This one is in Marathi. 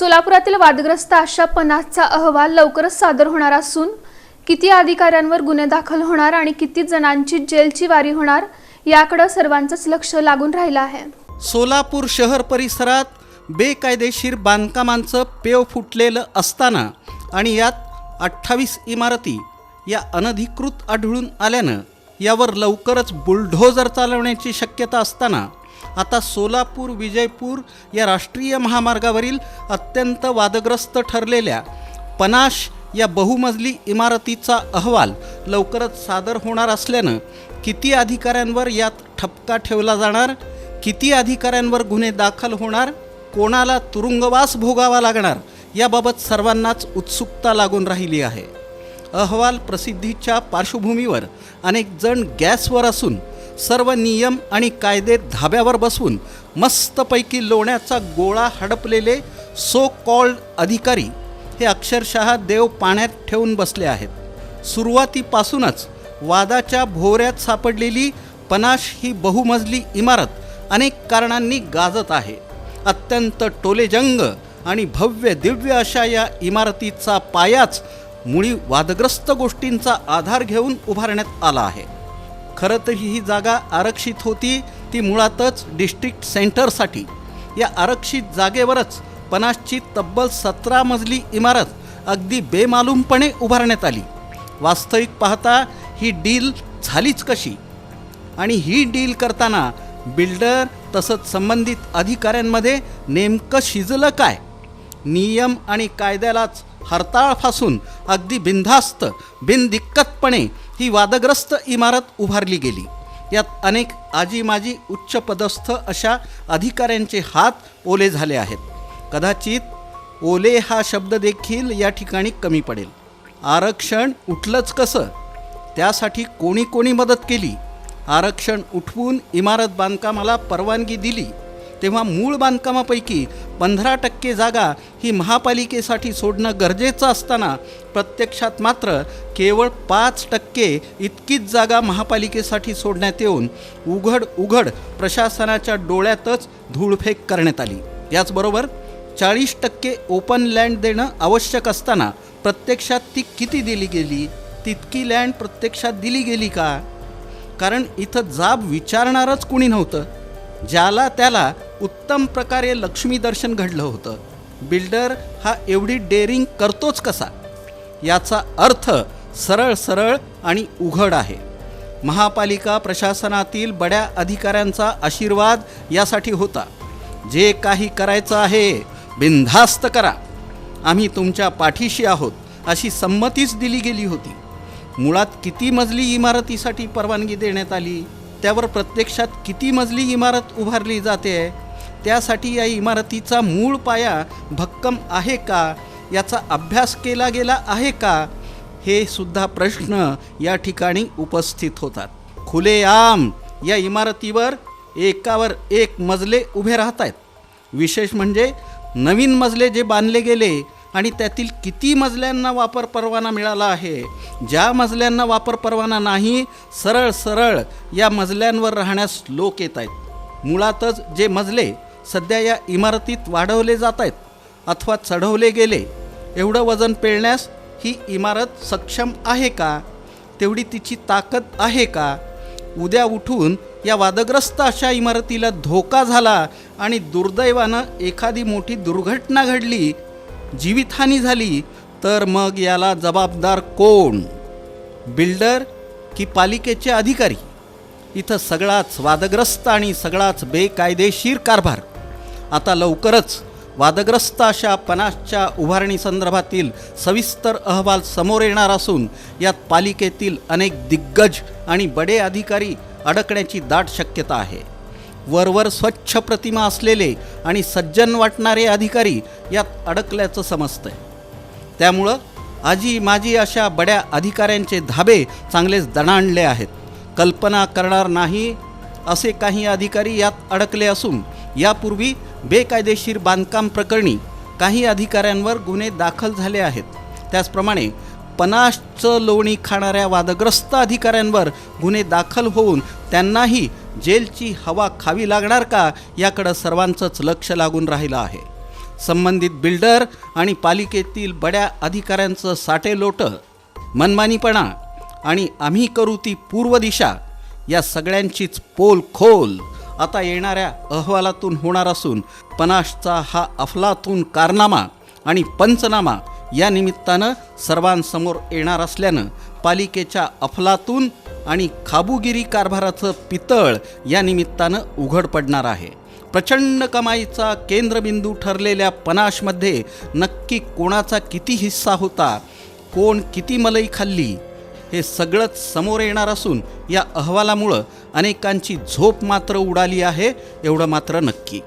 सोलापुरातील वादग्रस्त आशा पन्नासचा अहवाल लवकरच सादर होणार असून किती अधिकाऱ्यांवर गुन्हे दाखल होणार आणि किती जणांची जेलची वारी होणार याकडे सर्वांचंच लक्ष लागून राहिलं आहे. सोलापूर शहर परिसरात बेकायदेशीर बांधकामांचं पेव फुटलेलं असताना आणि यात अठ्ठावीस इमारती या अनधिकृत आढळून आल्यानं यावर लवकरच बुलढोजर चालवण्याची शक्यता असताना आता सोलापूर विजयपूर या राष्ट्रीय महामार्गावरील अत्यंत वादग्रस्त ठरलेल्या पनाश या बहुमजली इमारतीचा अहवाल लवकरच सादर होणार असल्यानं किती अधिकाऱ्यांवर यात ठपका ठेवला जाणार? किती अधिकाऱ्यांवर गुन्हे दाखल होणार? कोणाला तुरुंगवास भोगावा लागणार? याबाबत सर्वांनाच उत्सुकता लागून राहिली आहे. अहवाल प्रसिद्धीच्या पार्श्वभूमीवर अनेक जण गॅसवर असून सर्व नियम आणि कायदे धाब्यावर बसवून मस्तपैकी लोण्याचा गोळा हडपलेले सो कॉल्ड अधिकारी हे अक्षरशः देव पाण्यात ठेवून बसले आहेत. सुरुवातीपासूनच वादाच्या भोवऱ्यात सापडलेली पनाश ही बहुमजली इमारत अनेक कारणांनी गाजत आहे. अत्यंत टोलेजंग आणि भव्य दिव्य अशा या इमारतीचा पायाच मुळी वादग्रस्त गोष्टींचा आधार घेऊन उभारण्यात आला आहे. खरं तर ही जागा आरक्षित होती ती मुळातच डिस्ट्रिक्ट सेंटरसाठी या आरक्षित जागेवरच पनासची तब्बल सतरा मजली इमारत अगदी बेमालूमपणे उभारण्यात आली. वास्तविक पाहता ही डील झालीच कशी? आणि ही डील करताना बिल्डर तसंच संबंधित अधिकाऱ्यांमध्ये नेमकं शिजलं काय? नियम आणि कायद्यालाच हरताळ फासून अगदी बिनधास्त बिनदिक्कतपणे ही वादग्रस्त इमारत उभारली गेली. यात अनेक आजी माजी उच्चपदस्थ अशा अधिकाऱ्यांचे हात ओले झाले आहेत. कदाचित ओले हा शब्द देखील या ठिकाणी कमी पडेल. आरक्षण उठलंच कसं? त्यासाठी कोणी कोणी मदत केली? आरक्षण उठवून इमारत बांधकामाला परवानगी दिली? तेव्हा मूळ बांधकामापैकी पंधरा टक्के जागा ही महापालिकेसाठी सोडणं गरजेचं असताना प्रत्यक्षात मात्र केवळ पाच टक्के इतकीच जागा महापालिकेसाठी सोडण्यात येऊन उघड उघड प्रशासनाच्या डोळ्यातच धूळफेक करण्यात आली. याचबरोबर चाळीस टक्के ओपन लँड देणं आवश्यक असताना प्रत्यक्षात ती किती दिली गेली? तितकी लँड प्रत्यक्षात दिली गेली का? कारण इथं जाब विचारणारच कुणी नव्हतं. ज्याला त्याला उत्तम प्रकारे लक्ष्मी दर्शन घडलं होतं. बिल्डर हा एवढी डेअरिंग करतोच कसा? याचा अर्थ सरळ सरळ आणि उघड आहे. महापालिका प्रशासनातील बड्या अधिकाऱ्यांचा आशीर्वाद यासाठी होता. जे काही करायचं आहे बिनधास्त करा. आम्ही तुमच्या पाठीशी आहोत अशी संमतीच दिली गेली होती. मुळात किती मजली इमारतीसाठी परवानगी देण्यात आली? त्यावर प्रत्यक्षात किती मजली इमारत उभारली जाते? त्यासाठी या इमारतीचा मूळ पाया भक्कम आहे का? याचा अभ्यास केला गेला आहे का? हे सुद्धा प्रश्न या ठिकाणी उपस्थित होतात. खुलेआम या इमारतीवर एकावर एक मजले उभे राहत आहेत विशेष म्हणजे नवीन मजले जे बांधले गेले आणि त्यातील किती मजल्यांना वापर परवाना मिळाला आहे ज्या मजल्यांना वापर परवाना नाही सरळ सरळ या मजल्यांवर राहण्यास लोक येत आहेत मुळातच जे मजले सध्या या इमारतीत वाढवले जात आहेत अथवा चढवले गेले. एवढं वजन पेळण्यास ही इमारत सक्षम आहे का? तेवढी तिची ताकद आहे का? उद्या उठून या वादग्रस्त अशा इमारतीला धोका झाला आणि दुर्दैवानं एखादी मोठी दुर्घटना घडली जीवितहानी झाली तर मग याला जबाबदार कोण? बिल्डर की पालिकेचे अधिकारी? इथं सगळाच वादग्रस्त आणि सगळाच बेकायदेशीर कारभार. आता लवकरच वादग्रस्त अशा पनासच्या उभारणी संदर्भातील सविस्तर अहवाल समोर येणार असून यात पालिकेतील अनेक दिग्गज आणि बडे अधिकारी अडकण्याची दाट शक्यता आहे. वरवर स्वच्छ प्रतिमा असलेले आणि सज्जन वाटणारे अधिकारी यात अडकल्याचं समजतंय. त्यामुळं आजी माजी अशा बड्या अधिकाऱ्यांचे धाबे चांगलेच दणाणले आहेत. कल्पना करणार नाही असे काही अधिकारी यात अडकले असून यापूर्वी बेकायदेशीर बांधकाम प्रकरणी काही अधिकाऱ्यांवर गुन्हे दाखल झाले आहेत. त्याचप्रमाणे पनासचं लोणी खाणाऱ्या वादग्रस्त अधिकाऱ्यांवर गुन्हे दाखल होऊन त्यांनाही जेलची हवा खावी लागणार का याकडं सर्वांचंच लक्ष लागून राहिलं आहे. संबंधित बिल्डर आणि पालिकेतील बड्या अधिकाऱ्यांचं साटेलोटं मनमानीपणा आणि आम्ही करू ती पूर्व दिशा या सगळ्यांचीच पोल खोल आता येणाऱ्या अहवालातून होणार असून पनाशचा हा अफलातून कारनामा आणि पंचनामा या निमित्तानं सर्वांसमोर येणार असल्यानं पालिकेच्या अफलातून आणि खाबुगिरी कारभाराचं पितळ या निमित्तानं उघड पडणार आहे. प्रचंड कमाईचा केंद्रबिंदू ठरलेल्या पनाशमध्ये नक्की कोणाचा किती हिस्सा होता कोण किती मलई खाल्ली हे सगळंच समोर येणार असून या अहवालामुळं अनेकांची झोप मात्र उडाली आहे एवढं मात्र नक्की.